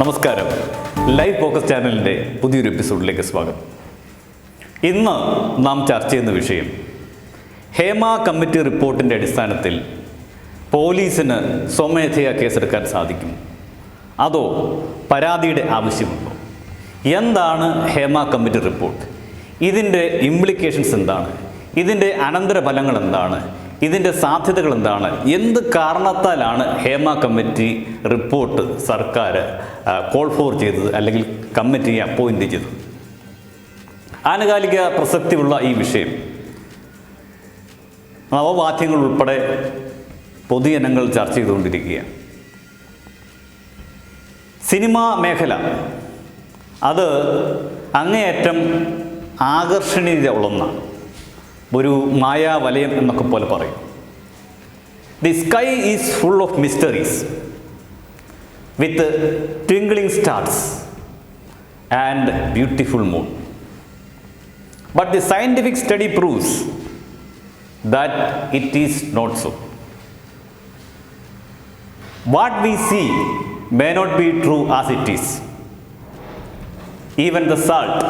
നമസ്കാരം. Live focus ചാനലിന്റെ പുതിയൊരു എപ്പിസോഡിലേക്ക് സ്വാഗതം. ഇന്ന് നാം ചർച്ച ചെയ്യുന്ന വിഷയം ഹേമ കമ്മിറ്റി റിപ്പോർട്ടിന്റെ അടിസ്ഥാനത്തിൽ പോലീസിന് സ്വമേധയാ കേസെടുക്കാൻ സാധിക്കും. അതോ പരാതിയുടെ ആവശ്യമുണ്ടോ? എന്താണ് ഹേമ കമ്മിറ്റി റിപ്പോർട്ട്? ഇതിന്റെ ഇംപ്ലിക്കേഷൻസ് എന്താണ്? ഇതിന്റെ അനന്തരഫലങ്ങൾ എന്താണ്? ഇതിന്റെ സാധ്യതകൾ എന്താണ്? എന്ത് കാരണത്താലാണ് ഹേമ കമ്മിറ്റി റിപ്പോർട്ട് സർക്കാർ കോൾ ഫോർ ചെയ്തത് അല്ലെങ്കിൽ കമ്മിറ്റിയെ അപ്പോയിന്റ് ചെയ്തത്? ആനുകാലിക പ്രസക്തിയുള്ള ഈ വിഷയം. നവമാധ്യമങ്ങൾ ഉൾപ്പെടെ പൊതുജനങ്ങൾ ചർച്ച ചെയ്തുകൊണ്ടിരിക്കുകയാണ്. സിനിമാ മേഖല. അത് അങ്ങേയറ്റം ആകർഷണീയത ഉള്ളൊന്ന ഒരു മായാവലയം എന്നൊക്കെ പോലെ പറയും. The sky is full of mysteries with twinkling stars and beautiful moon but the scientific study proves that it is not so what we see may not be true as it is even the salt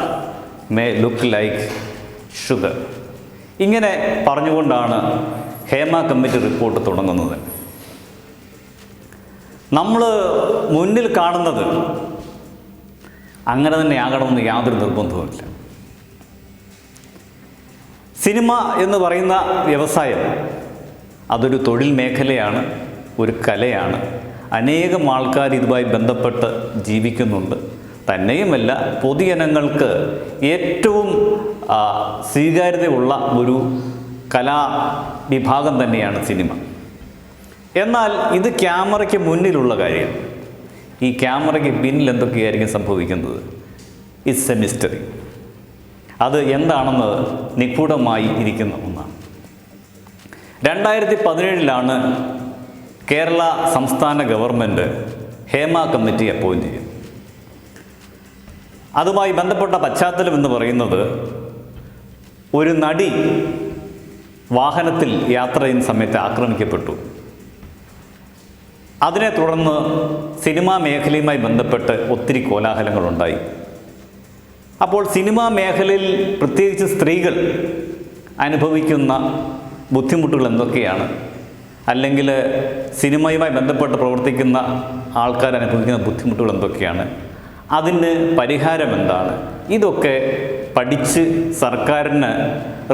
may look like sugar ഇങ്ങനെ പറഞ്ഞുകൊണ്ടാണ് Hema committee report തുടങ്ങുന്നത്. നമ്മൾ മുന്നിൽ കാണുന്നത് അങ്ങനെ തന്നെ ആകണമെന്ന് യാതൊരു നിർബന്ധവുമില്ല. Cinema എന്ന് പറയുന്ന വ്യവസായം അതൊരു തൊഴിൽ മേഖലയാണ് ഒരു കലയാണ്. അനേകം ആൾക്കാർ ഇതുമായി ബന്ധപ്പെട്ട് ജീവിക്കുന്നുണ്ട്. തന്നെയുമല്ല പൊതുജനങ്ങൾക്ക് ഏറ്റവും സ്വീകാര്യതയുള്ള ഒരു കലാ വിഭാഗം തന്നെയാണ് സിനിമ. എന്നാൽ ഇത് ക്യാമറയ്ക്ക് മുന്നിലുള്ള കാര്യം. ഈ ക്യാമറയ്ക്ക് പിന്നിൽ എന്തൊക്കെയായിരിക്കും സംഭവിക്കുന്നത്? ഇറ്റ്സ് എ മിസ്റ്ററി അത് എന്താണെന്ന് നിഗൂഢമായി ഇരിക്കുന്ന ഒന്നാണ്. രണ്ടായിരത്തി പതിനേഴിലാണ് കേരള സംസ്ഥാന ഗവൺമെന്റ് ഹേമ കമ്മിറ്റി അപ്പോയിന്റ് ചെയ്യുന്നത് അതുമായി ബന്ധപ്പെട്ട പശ്ചാത്തലം എന്ന് പറയുന്നത് ഒരു നടി വാഹനത്തിൽ യാത്ര ചെയ്യുന്ന സമയത്ത് ആക്രമിക്കപ്പെട്ടു. അതിനെ തുടർന്ന് സിനിമാ മേഖലയുമായി ബന്ധപ്പെട്ട് ഒത്തിരി കോലാഹലങ്ങളുണ്ടായി. അപ്പോൾ സിനിമാ മേഖലയിൽ പ്രത്യേകിച്ച് സ്ത്രീകൾ അനുഭവിക്കുന്ന ബുദ്ധിമുട്ടുകൾ എന്തൊക്കെയാണ്? അല്ലെങ്കിൽ സിനിമയുമായി ബന്ധപ്പെട്ട് പ്രവർത്തിക്കുന്ന ആൾക്കാർ അനുഭവിക്കുന്ന ബുദ്ധിമുട്ടുകൾ എന്തൊക്കെയാണ്? അതിന് പരിഹാരം എന്താണ്? ഇതൊക്കെ പഠിച്ച് സർക്കാരിന്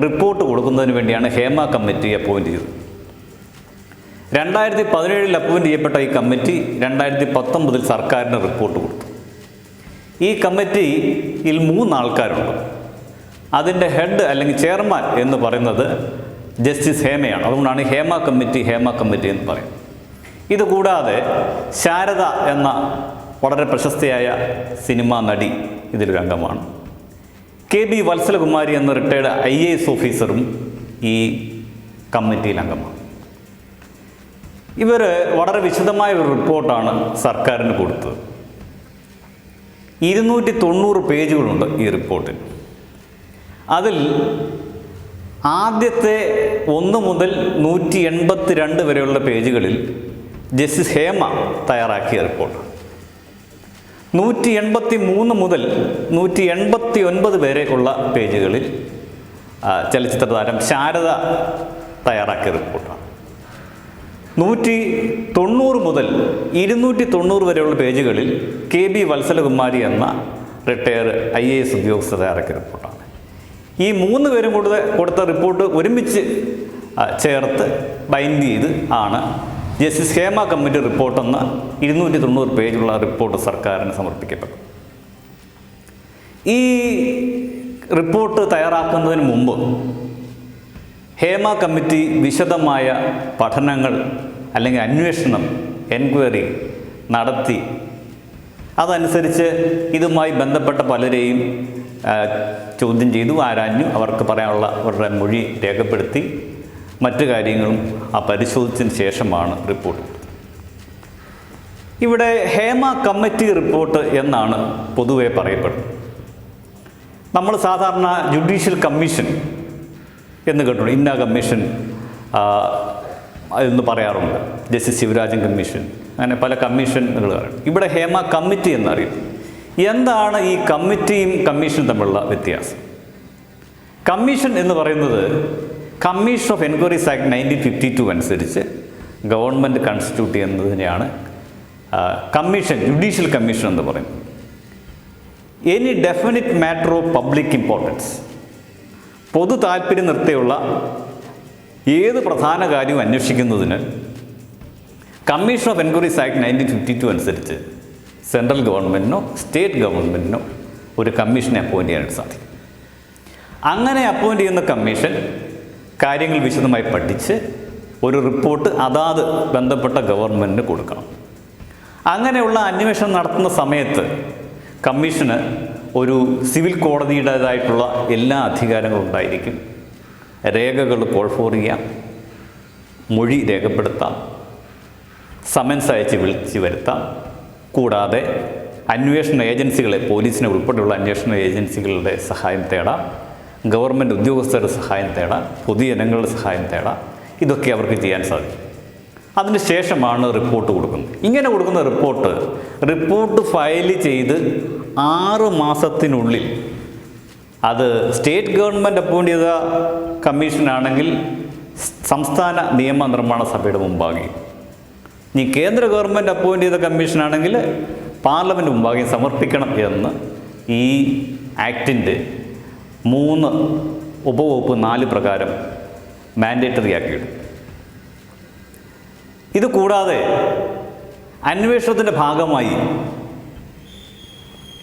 റിപ്പോർട്ട് കൊടുക്കുന്നതിന് വേണ്ടിയാണ് ഹേമ കമ്മിറ്റി അപ്പോയിന്റ് ചെയ്തത്. രണ്ടായിരത്തി പതിനേഴിൽ അപ്പോയിന്റ് ചെയ്യപ്പെട്ട ഈ കമ്മിറ്റി രണ്ടായിരത്തി പത്തൊമ്പതിൽ സർക്കാരിന് റിപ്പോർട്ട് കൊടുത്തു. ഈ കമ്മിറ്റിയിൽ മൂന്നാൾക്കാരുണ്ട്. അതിന്റെ ഹെഡ് അല്ലെങ്കിൽ ചെയർമാൻ എന്ന് പറയുന്നത് ജസ്റ്റിസ് ഹേമയാണ്. അതുകൊണ്ടാണ് ഹേമ കമ്മിറ്റി ഹേമ കമ്മിറ്റി എന്ന് പറയുന്നത്. ഇതുകൂടാതെ ശാരദ എന്ന വളരെ പ്രശസ്തയായ സിനിമാ നടി ഇതിലൊരു അംഗമാണ് കെ ബി വത്സലകുമാരി എന്ന റിട്ടയർഡ് ഐ എ എസ് ഓഫീസറും ഈ കമ്മിറ്റിയിൽ അംഗമാണ്. ഇവർ വളരെ വിശദമായ ഒരു റിപ്പോർട്ടാണ് സർക്കാരിന് കൊടുത്തത്. ഇരുന്നൂറ്റി തൊണ്ണൂറ് പേജുകളുണ്ട് ഈ റിപ്പോർട്ടിൽ. അതിൽ ആദ്യത്തെ ഒന്ന് മുതൽ നൂറ്റി എൺപത്തി രണ്ട് വരെയുള്ള പേജുകളിൽ ജസ്റ്റിസ് ഹേമ തയ്യാറാക്കിയ റിപ്പോർട്ട് നൂറ്റി എൺപത്തി മൂന്ന് മുതൽ നൂറ്റി എൺപത്തി ഒൻപത് വരെ ഉള്ള പേജുകളിൽ ചലച്ചിത്ര താരം ശാരദ തയ്യാറാക്കിയ റിപ്പോർട്ടാണ്. നൂറ്റി തൊണ്ണൂറ് മുതൽ ഇരുന്നൂറ്റി തൊണ്ണൂറ് വരെയുള്ള പേജുകളിൽ കെ ബി വത്സലകുമാരി എന്ന റിട്ടയർ ഐ എ എസ് ഉദ്യോഗസ്ഥ തയ്യാറാക്കിയ റിപ്പോർട്ടാണ്. ഈ മൂന്ന് പേരും കൊടുത്ത കൊടുത്ത റിപ്പോർട്ട് ഒരുമിച്ച് ചേർത്ത് ബൈൻഡ് ചെയ്ത് ആണ് ജസ്റ്റിസ് ഹേമ കമ്മിറ്റി റിപ്പോർട്ടെന്ന ഇരുന്നൂറ്റി തൊണ്ണൂറ് പേജുള്ള റിപ്പോർട്ട് സർക്കാരിന് സമർപ്പിക്കപ്പെട്ടു. ഈ റിപ്പോർട്ട് തയ്യാറാക്കുന്നതിന് മുമ്പ് ഹേമ കമ്മിറ്റി വിശദമായ പഠനങ്ങൾ അല്ലെങ്കിൽ അന്വേഷണം എൻക്വയറി നടത്തി. അതനുസരിച്ച് ഇതുമായി ബന്ധപ്പെട്ട പലരെയും ചോദ്യം ചെയ്തു ആരാഞ്ഞു അവർക്ക് പറയാനുള്ള അവരുടെ മൊഴി രേഖപ്പെടുത്തി. മറ്റു കാര്യങ്ങളും ആ പരിശോധിച്ചതിന് ശേഷമാണ് റിപ്പോർട്ട്. ഇവിടെ ഹേമ കമ്മിറ്റി റിപ്പോർട്ട് എന്നാണ് പൊതുവെ പറയപ്പെടുന്നത്. നമ്മൾ സാധാരണ ജുഡീഷ്യൽ കമ്മീഷൻ എന്ന് കേട്ടിട്ടുണ്ട്. ഇന്ന കമ്മീഷൻ എന്ന് പറയാറുണ്ട്. ജസ്റ്റിസ് ശിവരാജൻ കമ്മീഷൻ അങ്ങനെ പല കമ്മീഷനുകൾ പറയും ഇവിടെ ഹേമ കമ്മിറ്റി എന്നറിയും എന്താണ് ഈ കമ്മിറ്റിയും കമ്മീഷനും തമ്മിലുള്ള വ്യത്യാസം? കമ്മീഷൻ എന്ന് പറയുന്നത് commission of enquiries act nineteen fifty two അനുസരിച്ച് ഗവൺമെന്റ് കൺസ്റ്റിറ്റ്യൂട്ട് ചെയ്യുന്നതിനെയാണ് കമ്മീഷൻ ജുഡീഷ്യൽ കമ്മീഷൻ എന്ന് പറയും any definite matter of public importance പൊതു താല്പര്യം നിർത്തിയുള്ള ഏത് പ്രധാന കാര്യവും അന്വേഷിക്കുന്നതിന് commission of enquiries act nineteen fifty two അനുസരിച്ച് സെൻട്രൽ ഗവൺമെന്റിനോ സ്റ്റേറ്റ് ഗവൺമെന്റിനോ ഒരു കമ്മീഷനെ അപ്പോയിന്റ് ചെയ്യാനായിട്ട് സാധിക്കും. അങ്ങനെ അപ്പോയിന്റ് ചെയ്യുന്ന കമ്മീഷൻ കാര്യങ്ങൾ വിശദമായി പഠിച്ച് ഒരു റിപ്പോർട്ട് അതാത് ബന്ധപ്പെട്ട ഗവൺമെന്റിന് കൊടുക്കണം. അങ്ങനെയുള്ള അന്വേഷണം നടത്തുന്ന സമയത്ത് കമ്മീഷന് ഒരു സിവിൽ കോടതിയുടേതായിട്ടുള്ള എല്ലാ അധികാരങ്ങളും ഉണ്ടായിരിക്കും. രേഖകൾ കോൾ ഫോർ ചെയ്യാം. മൊഴി രേഖപ്പെടുത്താം. സമൻസ് അയച്ച് വിളിച്ച് വരുത്താം. കൂടാതെ അന്വേഷണ ഏജൻസികളെ പോലീസിനെ ഉൾപ്പെടെയുള്ള അന്വേഷണ ഏജൻസികളുടെ സഹായം തേടാം. ഗവൺമെന്റ് ഉദ്യോഗസ്ഥരുടെ സഹായം തേടാം പൊതുജനങ്ങളുടെ സഹായം തേടാം. ഇതൊക്കെ അവർക്ക് ചെയ്യാൻ സാധിക്കും. അതിന് ശേഷമാണ് റിപ്പോർട്ട് കൊടുക്കുന്നത്. ഇങ്ങനെ കൊടുക്കുന്ന റിപ്പോർട്ട് റിപ്പോർട്ട് ഫയൽ ചെയ്ത് ആറ് മാസത്തിനുള്ളിൽ അത് സ്റ്റേറ്റ് ഗവൺമെന്റ് അപ്പോയിന്റ് ചെയ്ത കമ്മീഷനാണെങ്കിൽ സംസ്ഥാന നിയമനിർമ്മാണ സഭയുടെ മുമ്പാകെ. ഇനി കേന്ദ്ര ഗവൺമെന്റ് അപ്പോയിന്റ് ചെയ്ത കമ്മീഷനാണെങ്കിൽ പാർലമെന്റ് മുമ്പാകെ സമർപ്പിക്കണം എന്ന് ഈ ആക്ടിന്റെ മൂന്ന് ഉപവകുപ്പ് നാല് പ്രകാരം മാൻഡേറ്ററി ആക്കിയിടും. ഇത് കൂടാതെ അന്വേഷണത്തിന്റെ ഭാഗമായി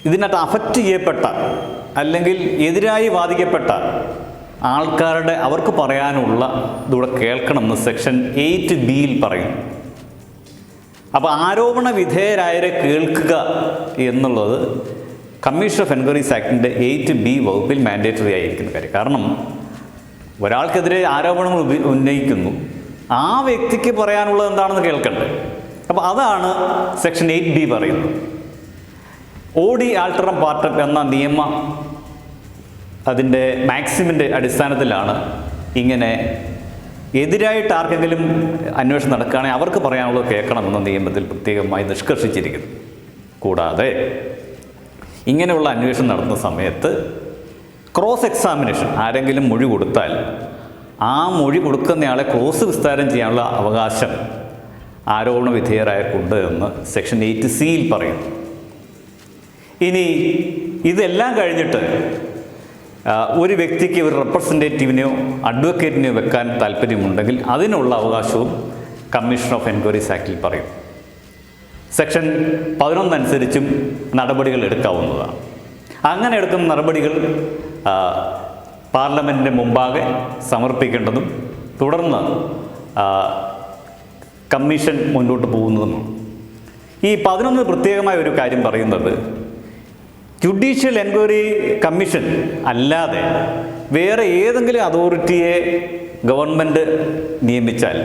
ഇതിനകത്ത് അഫക്റ്റ് ചെയ്യപ്പെട്ട അല്ലെങ്കിൽ എതിരായി വാദിക്കപ്പെട്ട ആൾക്കാരുടെ അവർക്ക് പറയാനുള്ള ഇതൂടെ കേൾക്കണമെന്ന് സെക്ഷൻ എയ്റ്റ് ബിയിൽ പറയും. അപ്പോൾ ആരോപണ വിധേയരായരെ കേൾക്കുക എന്നുള്ളത് കമ്മീഷൻ ഓഫ് എൻക്വയറീസ് ആക്ടിന്റെ എയ്റ്റ് ബി വകുപ്പിൽ മാൻഡേറ്ററി ആയിരിക്കുന്ന കാര്യം. കാരണം ഒരാൾക്കെതിരെ ആരോപണങ്ങൾ ഉന്നയിക്കുന്നു. ആ വ്യക്തിക്ക് പറയാനുള്ളത് എന്താണെന്ന് കേൾക്കണ്ടേ? അപ്പോൾ അതാണ് സെക്ഷൻ എയ്റ്റ് ബി പറയുന്നത്. ഓഡി ആൾട്ടറം പാർട്ടപ്പ് എന്ന നിയമ അതിന്റെ മാക്സിമിന്റെ അടിസ്ഥാനത്തിലാണ് ഇങ്ങനെ എതിരായിട്ട് ആർക്കെങ്കിലും അന്വേഷണം നടക്കുകയാണെങ്കിൽ അവർക്ക് പറയാനുള്ളത് കേൾക്കണമെന്ന നിയമത്തിൽ പ്രത്യേകമായി നിഷ്കർഷിച്ചിരിക്കുന്നു. കൂടാതെ ഇങ്ങനെയുള്ള അന്വേഷണം നടത്തുന്ന സമയത്ത് ക്രോസ് എക്സാമിനേഷൻ ആരെങ്കിലും മൊഴി കൊടുത്താൽ ആ മൊഴി കൊടുക്കുന്നയാളെ ക്രോസ് വിസ്താരം ചെയ്യാനുള്ള അവകാശം ആരോപണ വിധേയരായക്കുണ്ട് എന്ന് സെക്ഷൻ എയ്റ്റ് സിയിൽ പറയുന്നു. ഇനി ഇതെല്ലാം കഴിഞ്ഞിട്ട് ഒരു വ്യക്തിക്ക് ഒരു റെപ്രസെന്റേറ്റീവിനെയോ അഡ്വക്കേറ്റിനെയോ വെക്കാൻ താല്പര്യമുണ്ടെങ്കിൽ അതിനുള്ള അവകാശവും കമ്മീഷൻ ഓഫ് എൻക്വയറീസ് ആക്റ്റിൽ പറയും. സെക്ഷൻ പതിനൊന്നനുസരിച്ചും നടപടികൾ എടുക്കാവുന്നതാണ്. അങ്ങനെ എടുക്കുന്ന നടപടികൾ പാർലമെന്റിന്റെ മുമ്പാകെ സമർപ്പിക്കേണ്ടതും തുടർന്ന് കമ്മീഷൻ മുന്നോട്ട് പോകുന്നതുമാണ്. ഈ പതിനൊന്ന് പ്രത്യേകമായ ഒരു കാര്യം പറയുന്നത് ജുഡീഷ്യൽ എൻക്വയറി കമ്മീഷൻ അല്ലാതെ വേറെ ഏതെങ്കിലും അതോറിറ്റിയെ ഗവൺമെന്റ് നിയമിച്ചാൽ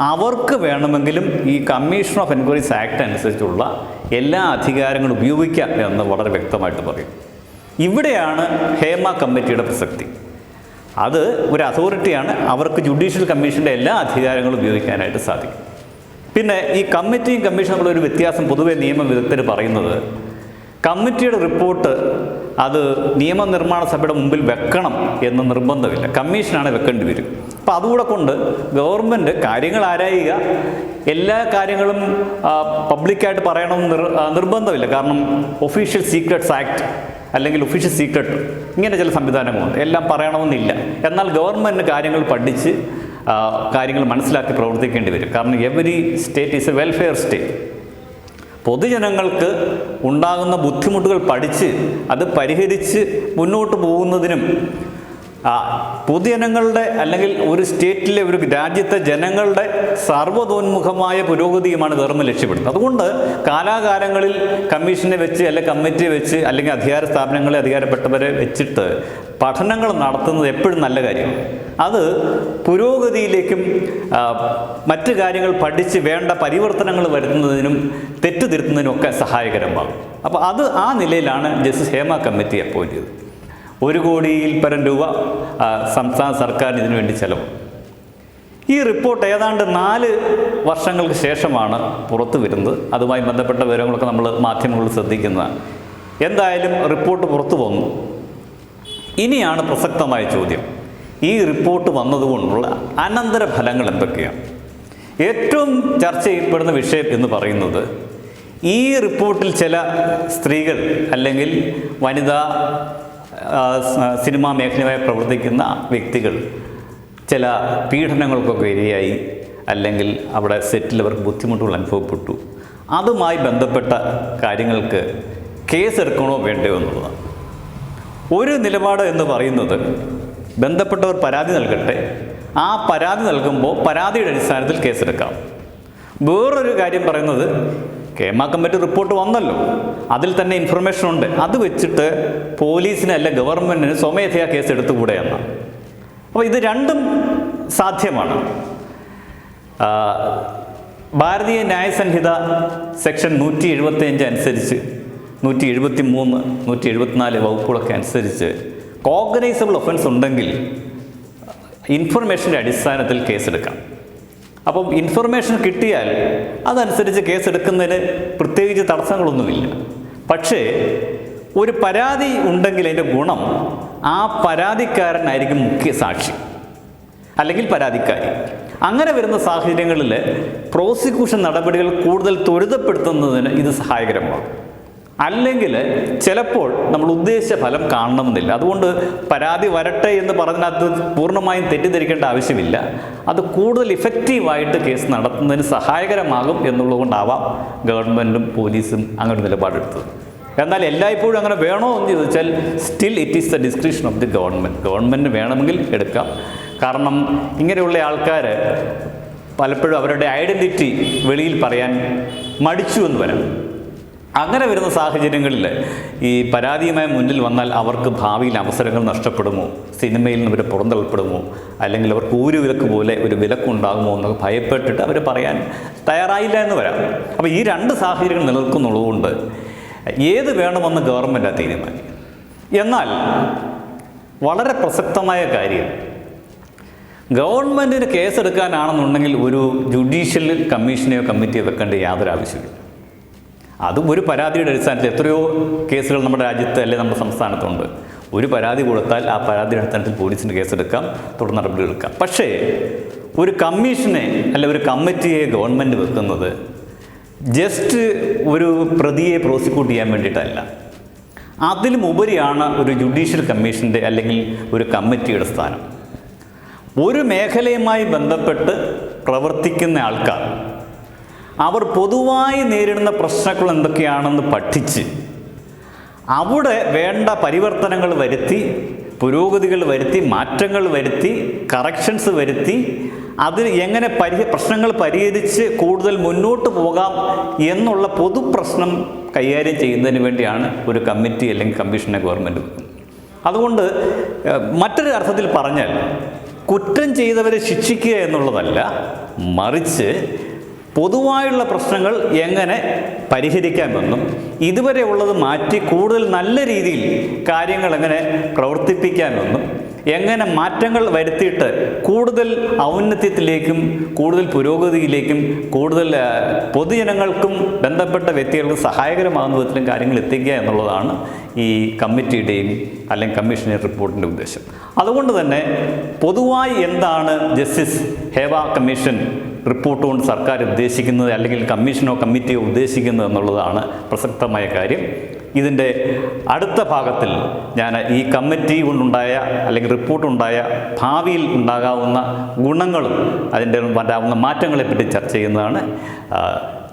അവർക്ക് വേണമെങ്കിലും ഈ കമ്മീഷൻ ഓഫ് എൻക്വയറീസ് ആക്ട് അനുസരിച്ചുള്ള എല്ലാ അധികാരങ്ങളും ഉപയോഗിക്കാം എന്ന് വളരെ വ്യക്തമായിട്ട് പറയും. ഇവിടെയാണ് ഹേമ കമ്മിറ്റിയുടെ പ്രസക്തി. അത് ഒരു അതോറിറ്റിയാണ് അവർക്ക് ജുഡീഷ്യൽ കമ്മീഷന്റെ എല്ലാ അധികാരങ്ങളും ഉപയോഗിക്കാനായിട്ട് സാധിക്കും. പിന്നെ ഈ കമ്മിറ്റിയും കമ്മീഷനും ഒരു വ്യത്യാസം പൊതുവെ നിയമ വിദഗ്ധർ പറയുന്നത് കമ്മിറ്റിയുടെ റിപ്പോർട്ട് അത് നിയമനിർമ്മാണ സഭയുടെ മുമ്പിൽ വെക്കണം എന്ന് നിർബന്ധമില്ല. കമ്മീഷനാണ് വെക്കേണ്ടി വരും. അപ്പോൾ അതുകൂടെ കൊണ്ട് ഗവൺമെന്റ് കാര്യങ്ങൾ ആരായുക? എല്ലാ കാര്യങ്ങളും പബ്ലിക്കായിട്ട് പറയണമെന്ന് നിർബന്ധമില്ല. കാരണം ഒഫീഷ്യൽ സീക്രട്സ് ആക്ട് അല്ലെങ്കിൽ ഒഫീഷ്യൽ സീക്രട്ട് ഇങ്ങനെ ചില സംവിധാനങ്ങളുണ്ട്. എല്ലാം പറയണമെന്നില്ല. എന്നാൽ ഗവൺമെന്റ് കാര്യങ്ങൾ പഠിച്ച് കാര്യങ്ങൾ മനസ്സിലാക്കി പ്രവർത്തിക്കേണ്ടി വരും. കാരണം every state is a welfare state പൊതുജനങ്ങൾക്ക് ഉണ്ടാകുന്ന ബുദ്ധിമുട്ടുകൾ പഠിച്ച് അത് പരിഹരിച്ച് മുന്നോട്ട് പോകുന്നതിനും പൊതുജനങ്ങളുടെ അല്ലെങ്കിൽ ഒരു സ്റ്റേറ്റിലെ ഒരു രാജ്യത്തെ ജനങ്ങളുടെ സർവതോന്മുഖമായ പുരോഗതിയുമാണ് ധർമ്മം ലക്ഷ്യപ്പെടുന്നത്. അതുകൊണ്ട് കാലാകാലങ്ങളിൽ കമ്മീഷനെ വെച്ച് അല്ലെങ്കിൽ കമ്മിറ്റിയെ വെച്ച് അല്ലെങ്കിൽ അധികാര സ്ഥാപനങ്ങളെ അധികാരപ്പെട്ടവരെ വെച്ചിട്ട് പഠനങ്ങൾ നടത്തുന്നത് എപ്പോഴും നല്ല കാര്യമാണ്. അത് പുരോഗതിയിലേക്കും മറ്റ് കാര്യങ്ങൾ പഠിച്ച് വേണ്ട പരിവർത്തനങ്ങൾ വരുത്തുന്നതിനും തെറ്റ് ഒക്കെ സഹായകരമാകും അപ്പോൾ അത് ആ നിലയിലാണ് ജസ്റ്റിസ് ഹേമ കമ്മിറ്റി അപ്പോയിന്റ് ചെയ്തത്. ഒരു കോടിയിൽ പരം രൂപ സംസ്ഥാന സർക്കാരിന് ഇതിനു വേണ്ടി ചെലവ്. ഈ റിപ്പോർട്ട് ഏതാണ്ട് നാല് വർഷങ്ങൾക്ക് ശേഷമാണ് പുറത്തു വരുന്നത്. അതുമായി ബന്ധപ്പെട്ട വിവരങ്ങളൊക്കെ നമ്മൾ മാധ്യമങ്ങളിൽ ശ്രദ്ധിക്കുന്നതാണ്. എന്തായാലും റിപ്പോർട്ട് പുറത്തു വന്നു. ഇനിയാണ് പ്രസക്തമായ ചോദ്യം. ഈ റിപ്പോർട്ട് വന്നതുകൊണ്ടുള്ള അനന്തരഫലങ്ങൾ എന്തൊക്കെയാണ്? ഏറ്റവും ചർച്ച ചെയ്യപ്പെടുന്ന വിഷയം എന്ന് പറയുന്നത് ഈ റിപ്പോർട്ടിൽ ചില സ്ത്രീകൾ അല്ലെങ്കിൽ വനിതാ സിനിമാ മേഖലയുമായി പ്രവർത്തിക്കുന്ന വ്യക്തികൾ ചില പീഡനങ്ങൾക്കൊക്കെ ഇരയായി അല്ലെങ്കിൽ അവിടെ സെറ്റിൽ അവർക്ക് ബുദ്ധിമുട്ടുകൾ അനുഭവപ്പെട്ടു. അതുമായി ബന്ധപ്പെട്ട കാര്യങ്ങൾക്ക് കേസ് എടുക്കണോ വേണ്ടയോ എന്നുള്ളതാണ്. ഒരു നിലപാട് എന്ന് പറയുന്നത് ബന്ധപ്പെട്ടവർ പരാതി നൽകട്ടെ. ആ പരാതി നൽകുമ്പോൾ പരാതിയുടെ അടിസ്ഥാനത്തിൽ കേസെടുക്കാം. വേറൊരു കാര്യം പറയുന്നത് കേമ കമ്മിറ്റി റിപ്പോർട്ട് വന്നല്ലോ. അതിൽ തന്നെ ഇൻഫർമേഷൻ ഉണ്ട്. അത് വെച്ചിട്ട് പോലീസിന് അല്ല ഗവൺമെന്റിന് സ്വമേധയാ കേസ് എടുത്തുകൂടെ എന്നാണ് അപ്പോൾ ഇത് രണ്ടും സാധ്യമാണ്. ഭാരതീയ ന്യായ സംഹിത സെക്ഷൻ നൂറ്റി എഴുപത്തിയഞ്ച് അനുസരിച്ച് നൂറ്റി എഴുപത്തി മൂന്ന് നൂറ്റി എഴുപത്തിനാല് വകുപ്പുകളൊക്കെ അനുസരിച്ച് കോഗ്നൈസബിൾ ഒഫൻസ് ഉണ്ടെങ്കിൽ ഇൻഫർമേഷന്റെ അടിസ്ഥാനത്തിൽ കേസെടുക്കാം. അപ്പം ഇൻഫർമേഷൻ കിട്ടിയാൽ അതനുസരിച്ച് കേസെടുക്കുന്നതിന് പ്രത്യേകിച്ച് തടസ്സങ്ങളൊന്നുമില്ല. പക്ഷേ ഒരു പരാതി ഉണ്ടെങ്കിൽ അതിന്റെ ഗുണം ആ പരാതിക്കാരനായിരിക്കും മുഖ്യ സാക്ഷി അല്ലെങ്കിൽ പരാതിക്കാരി. അങ്ങനെ വരുന്ന സാഹചര്യങ്ങളിൽ പ്രോസിക്യൂഷൻ നടപടികൾ കൂടുതൽ ത്വരിതപ്പെടുത്തുന്നതിന് ഇത് സഹായകരമാകും. അല്ലെങ്കിൽ ചിലപ്പോൾ നമ്മൾ ഉദ്ദേശിച്ച ഫലം കാണണമെന്നില്ല. അതുകൊണ്ട് പരാതി വരട്ടെ എന്ന് പറഞ്ഞതിനകത്ത് പൂർണമായും തെറ്റിദ്ധരിക്കേണ്ട ആവശ്യമില്ല. അത് കൂടുതൽ ഇഫക്റ്റീവായിട്ട് കേസ് നടത്തുന്നതിന് സഹായകരമാകും എന്നുള്ളതുകൊണ്ടാവാം ഗവൺമെന്റും പോലീസും അങ്ങനെ നിലപാടെടുത്തത് എന്നാൽ എല്ലായ്പ്പോഴും അങ്ങനെ വേണോ എന്ന് ചോദിച്ചാൽ still it is the discretion of the government government വേണമെങ്കിൽ എടുക്കാം. കാരണം ഇങ്ങനെയുള്ള ആൾക്കാർ പലപ്പോഴും അവരുടെ ഐഡന്റിറ്റി വെളിയിൽ പറയാൻ മടിച്ചു എന്ന് വരാം. അങ്ങനെ വരുന്ന സാഹചര്യങ്ങളിൽ ഈ പരാതിയുമായി മുന്നിൽ വന്നാൽ അവർക്ക് ഭാവിയിൽ അവസരങ്ങൾ നഷ്ടപ്പെടുമോ? സിനിമയിൽ നിന്ന് അവർ പുറന്തള്ളപ്പെടുമോ? അല്ലെങ്കിൽ അവർക്ക് ഊരു വിലക്ക് പോലെ ഒരു വിലക്കുണ്ടാകുമോ എന്നൊക്കെ ഭയപ്പെട്ടിട്ട് അവർ പറയാൻ തയ്യാറായില്ല എന്ന് വരാം. അപ്പോൾ ഈ രണ്ട് സാഹചര്യങ്ങൾ നിലനിൽക്കുന്നുള്ളതുകൊണ്ട് ഏത് വേണമെന്ന് ഗവൺമെന്റാണ് തീരുമാനിക്കും. എന്നാൽ വളരെ പ്രസക്തമായ കാര്യം ഗവൺമെന്റിന് കേസെടുക്കാനാണെന്നുണ്ടെങ്കിൽ ഒരു ജുഡീഷ്യൽ കമ്മീഷനെയോ കമ്മിറ്റിയോ വെക്കേണ്ട യാതൊരു ആവശ്യമില്ല അതും ഒരു പരാതിയുടെ അടിസ്ഥാനത്തിൽ എത്രയോ കേസുകൾ നമ്മുടെ രാജ്യത്ത് അല്ലെങ്കിൽ നമ്മുടെ സംസ്ഥാനത്തുണ്ട്. ഒരു പരാതി കൊടുത്താൽ ആ പരാതിയുടെ അടിസ്ഥാനത്തിൽ പോലീസിന് കേസെടുക്കാം തുടർ നടപടികൾ എടുക്കാം. പക്ഷേ ഒരു കമ്മീഷനെ അല്ല ഒരു കമ്മിറ്റിയെ ഗവൺമെന്റ് വെക്കുന്നത് ജസ്റ്റ് ഒരു പ്രതിയെ പ്രോസിക്യൂട്ട് ചെയ്യാൻ വേണ്ടിയിട്ടല്ല. അതിലും ഉപരിയാണ് ഒരു ജുഡീഷ്യൽ കമ്മീഷന്റെ അല്ലെങ്കിൽ ഒരു കമ്മിറ്റിയുടെ സ്ഥാനം. ഒരു മേഖലയുമായി ബന്ധപ്പെട്ട് പ്രവർത്തിക്കുന്ന ആൾക്കാർ അവർ പൊതുവായി നേരിടുന്ന പ്രശ്നങ്ങൾ എന്തൊക്കെയാണെന്ന് പഠിച്ച് അവിടെ വേണ്ട പരിവർത്തനങ്ങൾ വരുത്തി പുരോഗതികൾ വരുത്തി മാറ്റങ്ങൾ വരുത്തി കറക്ഷൻസ് വരുത്തി അത് എങ്ങനെ പരി പ്രശ്നങ്ങൾ പരിഹരിച്ച് കൂടുതൽ മുന്നോട്ട് പോകാം എന്നുള്ള പൊതു പ്രശ്നം കൈകാര്യം ചെയ്യുന്നതിന് വേണ്ടിയാണ് ഒരു കമ്മിറ്റി അല്ലെങ്കിൽ കമ്മീഷനെ ഗവൺമെന്റ് അതുകൊണ്ട് മറ്റൊരു അർത്ഥത്തിൽ പറഞ്ഞാൽ കുറ്റം ചെയ്തവരെ ശിക്ഷിക്കുക എന്നുള്ളതല്ല മറിച്ച് പൊതുവായുള്ള പ്രശ്നങ്ങൾ എങ്ങനെ പരിഹരിക്കാമെന്നും ഇതുവരെ ഉള്ളത് മാറ്റി കൂടുതൽ നല്ല രീതിയിൽ കാര്യങ്ങൾ എങ്ങനെ പ്രവർത്തിപ്പിക്കാമെന്നും എങ്ങനെ മാറ്റങ്ങൾ വരുത്തിയിട്ട് കൂടുതൽ ഔന്നത്യത്തിലേക്കും കൂടുതൽ പുരോഗതിയിലേക്കും കൂടുതൽ പൊതുജനങ്ങൾക്കും ബന്ധപ്പെട്ട വ്യക്തികൾക്ക് സഹായകരമാകുന്ന വിധത്തിലും കാര്യങ്ങൾ എത്തിക്കുക എന്നുള്ളതാണ് ഈ കമ്മിറ്റിയുടെയും അല്ലെങ്കിൽ കമ്മീഷണർ റിപ്പോർട്ടിന്റെ ഉദ്ദേശം. അതുകൊണ്ട് തന്നെ പൊതുവായി എന്താണ് ജസ്റ്റിസ് ഹേവാ കമ്മീഷൻ റിപ്പോർട്ട് കൊണ്ട് സർക്കാർ ഉദ്ദേശിക്കുന്നത് അല്ലെങ്കിൽ കമ്മീഷനോ കമ്മിറ്റിയോ ഉദ്ദേശിക്കുന്നത് എന്നുള്ളതാണ് പ്രസക്തമായ കാര്യം. ഇതിന്റെ അടുത്ത ഭാഗത്തിൽ ഞാൻ ഈ കമ്മിറ്റി കൊണ്ടുണ്ടായ അല്ലെങ്കിൽ റിപ്പോർട്ടുണ്ടായ ഭാവിയിൽ ഉണ്ടാകാവുന്ന ഗുണങ്ങളും അതിന്റെ വരാവുന്ന മാറ്റങ്ങളെപ്പറ്റി ചർച്ച ചെയ്യുന്നതാണ്.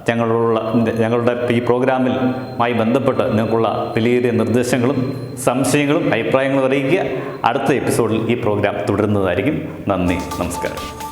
ഞങ്ങളുള്ള ഞങ്ങളുടെ ഈ പ്രോഗ്രാമിലുമായി ബന്ധപ്പെട്ട് നിങ്ങൾക്കുള്ള വിലയേറിയ നിർദ്ദേശങ്ങളും സംശയങ്ങളും അഭിപ്രായങ്ങളും അറിയിക്കുക. അടുത്ത എപ്പിസോഡിൽ ഈ പ്രോഗ്രാം തുടരുന്നതായിരിക്കും. നന്ദി നമസ്കാരം.